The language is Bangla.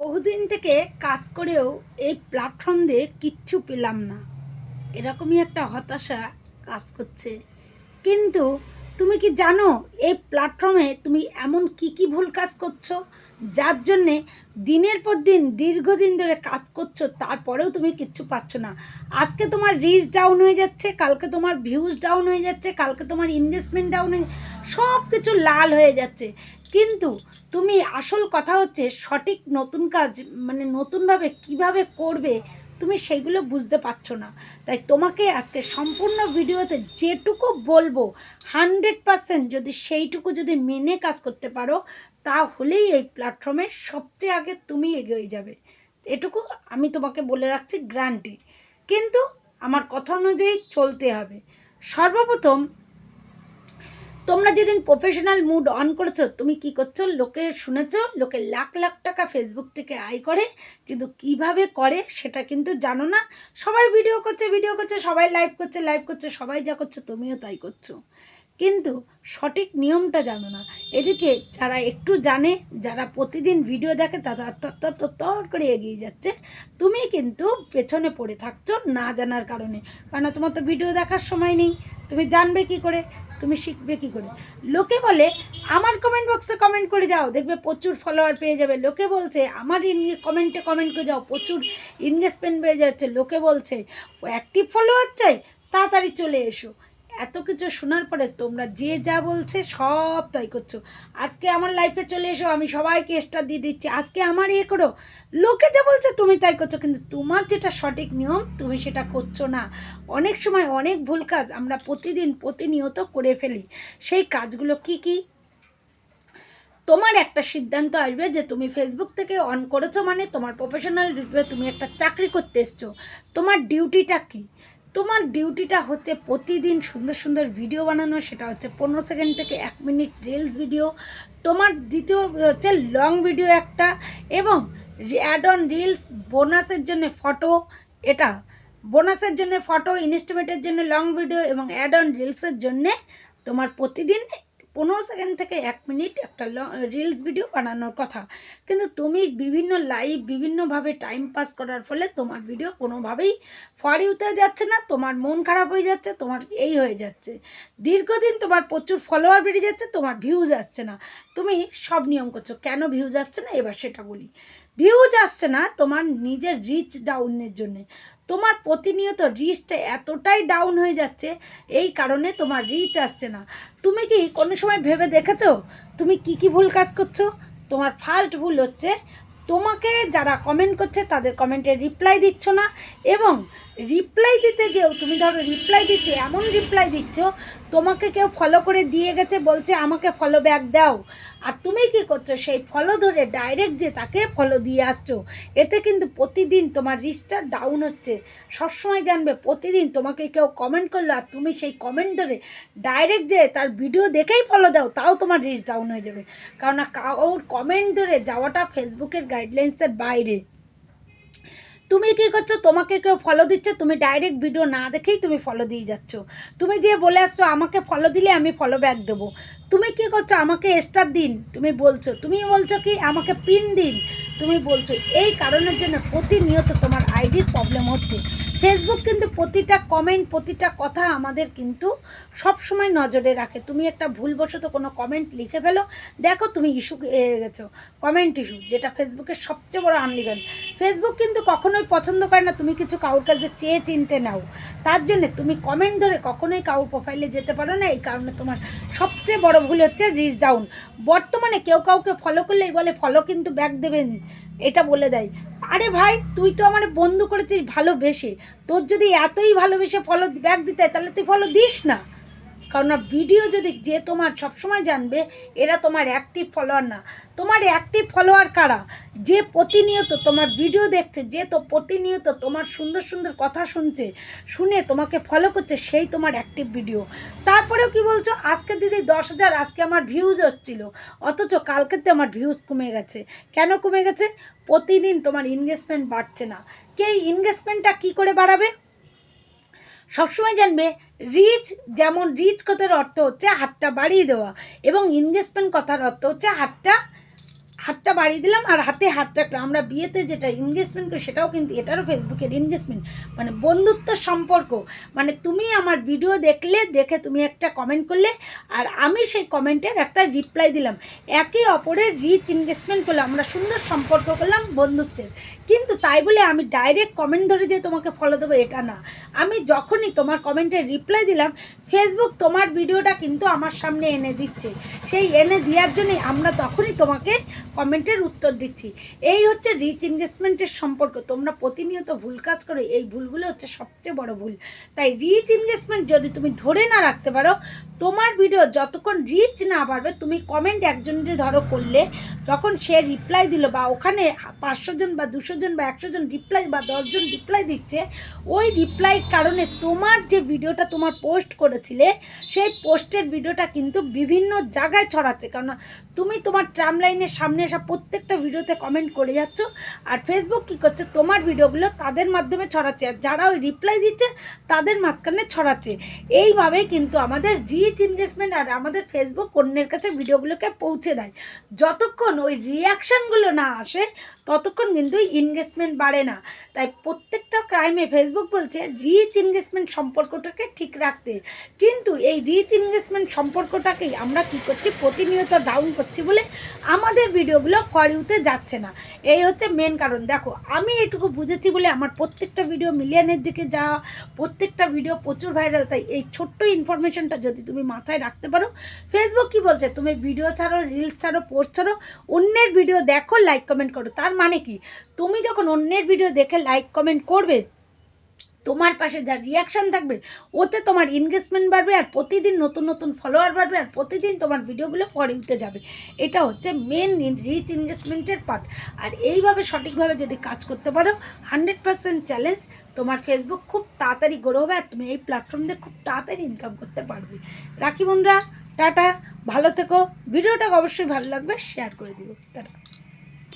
বহুদিন থেকে কাজ করেও এই প্ল্যাটফর্ম দিয়ে কিচ্ছু পেলাম না। এরকমই একটা হতাশা কাজ করছে। কিন্তু তুমি কি জানো, এই প্ল্যাটফর্মে তুমি এমন কি কি ভুল কাজ করছ? যার জন্যে দিনের পর দিন, দীর্ঘদিন ধরে কাজ করছ, তারপরেও তুমি কিচ্ছু পাচ্ছ না। আজকে তোমার রিচ ডাউন হয়ে যাচ্ছে, কালকে তোমার ভিউজ ডাউন হয়ে যাচ্ছে, কালকে তোমার ইনভেস্টমেন্ট ডাউন হয়ে সব কিছু লাল হয়ে যাচ্ছে। কিন্তু তুমি আসল কথা হচ্ছে সঠিক নতুন কাজ মানে নতুনভাবে কীভাবে করবে তুমি সেইগুলো বুঝতে পারছ না। তাই তোমাকে আজকে সম্পূর্ণ ভিডিওতে যেটুকু বলব, হান্ড্রেড পারসেন্ট যদি সেইটুকু যদি মেনে কাজ করতে পারো, তাহলেই এই প্ল্যাটফর্মে সবচেয়ে আগে তুমি এগিয়ে যাবে। এটুকু আমি তোমাকে বলে রাখছি গ্রান্টি কিন্তু আমার কথা অনুযায়ী চলতে হবে। সর্বপ্রথম তোমরা যেদিন প্রফেশনাল মুড অন করেছ, তুমি কি করছ? লোকে শুনেছো? লোকে লাখ লাখ টাকা ফেসবুক থেকে আয় করে, কিন্তু কীভাবে করে সেটা কিন্তু জানো না। সবাই ভিডিও করছে ভিডিও করছে, সবাই লাইভ করছে লাইভ করছে, সবাই যা করছে, তুমিও তাই করছ। কিন্তু সঠিক নিয়মটা জানো না। এদিকে যারা একটু জানে, যারা প্রতিদিন ভিডিও দেখে, তারা তর করে এগিয়ে যাচ্ছে। তুমি কিন্তু পেছনে পড়ে থাকছো না জানার কারণে। কারণ তোমার তো ভিডিও দেখার সময় নেই। তুমি জানবে কি করে? তুমি শিখবে কি করে? লোকে বলে, আমার কমেন্ট বক্সে কমেন্ট করে যাও। দেখবে প্রচুর ফলোয়ার পেয়ে যাবে। লোকে বলছে, আমার কমেন্টে কমেন্ট করে যাও। প্রচুর ইনগেজমেন্ট পেয়ে যাচ্ছে। লোকে বলছে অ্যাক্টিভ ফলোয়ার চাই, তাড়াতাড়ি চলে এসো। এত কিছু শোনার পরে তোমরা যে যা বলছে সব তাই করছ। আজকে আমার লাইফে চলে এসো, আমি সবাইকে এক্সট্রা দিয়ে দিচ্ছি। আজকে আমার ইয়ে করো। লোকে যা বলছে তুমি তাই করছ, কিন্তু তোমার যেটা সঠিক নিয়ম, তুমি সেটা করছ না। অনেক সময় অনেক ভুল কাজ আমরা প্রতিদিন প্রতিনিয়ত করে ফেলি। সেই কাজগুলো কি কি? তোমার একটা সিদ্ধান্ত আসবে যে তুমি ফেসবুক থেকে অন করেছ মানে তোমার প্রফেশনাল রূপে তুমি একটা চাকরি করতে এসছো। তোমার ডিউটিটা কি? তোমার ডিউটিটা হচ্ছে প্রতিদিন সুন্দর সুন্দর ভিডিও বানানো, সেটা হচ্ছে পনেরো সেকেন্ড থেকে এক মিনিট রিলস ভিডিও তোমার দ্বিতীয় হচ্ছে লং ভিডিও একটা এবং অ্যাড অন রিলস বোনাসের জন্য ফটো এটা বোনাসের জন্য ফটো ইনস্টিমেটের জন্য লং ভিডিও এবং অ্যাড অন রিলসের জন্যে তোমার প্রতিদিন পনেরো সেকেন্ড থেকে এক মিনিট একটা রিলস ভিডিও বানানোর কথা। কিন্তু তুমি বিভিন্ন লাইভ বিভিন্নভাবে টাইম পাস করার ফলে তোমার ভিডিও কোনোভাবেই ফরিউতে যাচ্ছে না, তোমার মন খারাপ হয়ে যাচ্ছে, তোমার এই হয়ে যাচ্ছে। দীর্ঘদিন তোমার প্রচুর ফলোয়ার বেড়ে যাচ্ছে, তোমার ভিউজ আসছে না। তুমি সব নিয়ম করছ, কেন ভিউজ আসছে না? এবার সেটা বলি। ভিউজ আসছে না তোমার নিজের রিচ ডাউনের জন্যে। তোমার প্রতিনিয়ত রিচটা এতটাই ডাউন হয়ে যাচ্ছে, এই কারণে তোমার রিচ আসছে না। তুমি কি কোনো সময় ভেবে দেখেছ? তুমি কি কি ভুল কাজ করছ? তোমার ফার্স্ট ভুল হচ্ছে, তোমাকে যারা কমেন্ট করছে তাদের কমেন্টে রিপ্লাই দিচ্ছ না এবং রিপ্লাই দিতে যেও, তুমি ধরো রিপ্লাই দিচ্ছ, এমন রিপ্লাই দিচ্ছ, তোমাকে কেউ ফলো করে দিয়ে গেছে, বলছে আমাকে ফলো ব্যাক দাও। আর তুমি কি করছ, সেই ফলো ধরে ডাইরেক্ট যে তাকে ফলো দিয়ে আসছো, এতে কিন্তু প্রতিদিন তোমার রিচটা ডাউন হচ্ছে। সবসময় জানবে, প্রতিদিন তোমাকে কেউ কমেন্ট করল আর তুমি সেই কমেন্ট ধরে ডাইরেক্ট যে তার ভিডিও দেখেই ফলো দাও, তাও তোমার রিচ ডাউন হয়ে যাবে। কারণ কাউর কমেন্ট ধরে যাওয়াটা ফেসবুকের গাইডলাইন্সের বাইরে। তুমি কি করছ? তোমাকে কেউ ফলো দিচ্ছে? তুমি ডাইরেক্ট ভিডিও না দেখেই তুমি ফলো দিয়ে যাচ্ছ। তুমি যে বলে আসছো, আমাকে ফলো দিলে আমি ফলো ব্যাক দেবো। তুমি কি করছ? আমাকে স্টার দিন, তুমি বলছো। তুমি বলছো কি, আমাকে পিন দিন। তুমি বলছো, এই কারণের জন্য প্রতিনিয়ত তোমার আইডির প্রবলেম হচ্ছে। ফেসবুক কিন্তু প্রতিটা কমেন্ট প্রতিটা কথা আমাদের কিন্তু সব সময় নজরে রাখে। তুমি একটা ভুলবশত কোনো কমেন্ট লিখে ফেলো, দেখো তুমি ইস্যু গেছো। কমেন্ট ইস্যু যেটা ফেসবুকের সবচেয়ে বড় আনলিগাল ফেসবুক কিন্তু কখনোই পছন্দ করে না, তুমি কিছু কারোর কাছে চেয়ে চিনতে নাও। তার জন্যে তুমি কমেন্ট ধরে কখনোই কারোর প্রোফাইলে যেতে পারো না, এই কারণে তোমার সবচেয়ে বড় ভুল হচ্ছে রিচ ডাউন বর্তমানে কেউ কাউকে ফলো করলেই বলে ফলো কিন্তু ব্যাক দেবেন। এটা বলে দেয়। আরে ভাই, তুই তো আমার বন্ধু করেছিস ভালোবেসে। তোর যদি এতই ভালোবেসে ফলো ব্যাগ দিতে তাহলে তুই ফলো দিস না। কারণ ভিডিও যদি যে তোমার সবসময় জানবে, এরা তোমার অ্যাক্টিভ ফলোয়ার না। তোমার অ্যাক্টিভ ফলোয়ার কারা? যে প্রতিনিয়ত তোমার ভিডিও দেখছে, যে তো প্রতিনিয়ত তোমার সুন্দর সুন্দর কথা শুনছে, শুনে তোমাকে ফলো করছে, সেই তোমার অ্যাক্টিভ ভিডিও তারপরেও কি বলছো? আজকে দিদি দশ হাজার, আজকে আমার ভিউজ হচ্ছিল অথচ কালকের কালকেতে আমার ভিউজ কমে গেছে। কেন কমে গেছে? প্রতিদিন তোমার ইনভেস্টমেন্ট বাড়ছে না। কে ইনভেস্টমেন্টটা কী করে বাড়াবে? সবসময় জানবে রিচ যেমন রিচ কথার অর্থ হচ্ছে হাতটা বাড়িয়ে দেওয়া এবং ইনভেস্টমেন্ট কথার অর্থ হচ্ছে হাতটা হাতটা বাড়িয়ে দিলাম আর হাতে হাত রাখলাম। আমরা বিয়েতে যেটা এনগেজমেন্ট করি সেটাও কিন্তু এটারও ফেসবুকের এনগেজমেন্ট মানে বন্ধুত্ব সম্পর্ক। মানে তুমি আমার ভিডিও দেখলে, দেখে তুমি একটা কমেন্ট করলে, আর আমি সেই কমেন্টের একটা রিপ্লাই দিলাম। একে অপরের রিচ ইনভেস্টমেন্ট করলাম, আমরা সুন্দর সম্পর্ক করলাম বন্ধুত্বের। কিন্তু তাই বলে আমি ডাইরেক্ট কমেন্ট ধরে যে তোমাকে ফলো দেবো, এটা না। আমি যখনই তোমার কমেন্টের রিপ্লাই দিলাম ফেসবুক তোমার ভিডিওটা কিন্তু আমার সামনে এনে দিচ্ছে। সেই এনে দেওয়ার জন্যই আমরা তখনই তোমাকে কমেন্টের উত্তর দিচ্ছি। এই হচ্ছে রিচ ইনভেস্টমেন্টের সম্পর্ক। তোমরা প্রতিনিয়ত ভুল কাজ করো, এই ভুলগুলো হচ্ছে সবচেয়ে বড় ভুল। তাই রিচ ইনভেস্টমেন্ট যদি তুমি ধরে না রাখতে পারো, তোমার ভিডিও যতক্ষণ রিচ না বাড়বে, তুমি কমেন্ট একজনের ধরো করলে, যখন সে রিপ্লাই দিল বা ওখানে পাঁচশো জন বা দুশো জন বা একশো জন রিপ্লাই বা দশজন রিপ্লাই দিচ্ছে, ওই রিপ্লাই কারণে তোমার যে ভিডিওটা তোমার পোস্ট করেছিলে, সেই পোস্টের ভিডিওটা কিন্তু বিভিন্ন জায়গায় ছড়াচ্ছে। কারণ তুমি তোমার ট্রাম লাইনের সামনে আসা প্রত্যেকটা ভিডিওতে কমেন্ট করে যাচ্ছ। আর ফেসবুক কী করছে? তোমার ভিডিওগুলো তাদের মাধ্যমে ছড়াচ্ছে। আর যারা ওই রিপ্লাই দিচ্ছে, তাদের মাঝখানে ছড়াচ্ছে। এইভাবেই কিন্তু আমাদের রিচ ইনভেস্টমেন্ট আর আমাদের ফেসবুক অন্যের কাছে ভিডিওগুলোকে পৌঁছে দেয়। যতক্ষণ ওই রিয়াকশানগুলো না আসে, ততক্ষণ কিন্তু ইনভেস্টমেন্ট বাড়ে না। তাই প্রত্যেকটা ক্রাইমে ফেসবুক বলছে রিচ ইনভেস্টমেন্ট সম্পর্কটাকে ঠিক রাখতে। কিন্তু এই রিচ ইনভেস্টমেন্ট সম্পর্কটাকেই আমরা কি করছি? প্রতিনিয়ত ডাউন করছি বলে আমাদের ভিডিওগুলো ফরিউতে যাচ্ছে না। এই হচ্ছে মেন কারণ। দেখো, আমি এটুকু বুঝেছি বলে আমার প্রত্যেকটা ভিডিও মিলিয়নের দিকে যাওয়া, প্রত্যেকটা ভিডিও প্রচুর ভাইরাল তাই এই ছোট্ট ইনফরমেশনটা যদি তুমি মাথায় রাখতে পারো ফেসবুক কি বলছে? তুমি ভিডিও ছাড়ো রিলস ছাড়ো পোস্ট ছাড়ো, অন্যের ভিডিও দেখো লাইক কমেন্ট করো। তার মানে কি? তুমি যখন অন্যের ভিডিও দেখে লাইক কমেন্ট করবে তোমার পাশে যা রিয়াকশান থাকবে, ওতে তোমার এনগেজমেন্ট বাড়বে আর প্রতিদিন নতুন নতুন ফলোয়ার বাড়বে আর প্রতিদিন তোমার ভিডিওগুলো ফরে উঠতে যাবে। এটা হচ্ছে মেন রিচ ইনভেস্টমেন্টের পার্ট আর এইভাবে সঠিকভাবে যদি কাজ করতে পারো হান্ড্রেড পার্সেন্ট চ্যালেঞ্জ তোমার ফেসবুক খুব তাড়াতাড়ি গ্রো হবে আর তুমি এই প্ল্যাটফর্ম দিয়ে খুব তাড়াতাড়ি ইনকাম করতে পারবে। রাখি বন্ধুরা, টাটা, ভালো থেকো। ভিডিওটা অবশ্যই ভালো লাগবে শেয়ার করে দিও। টাটা।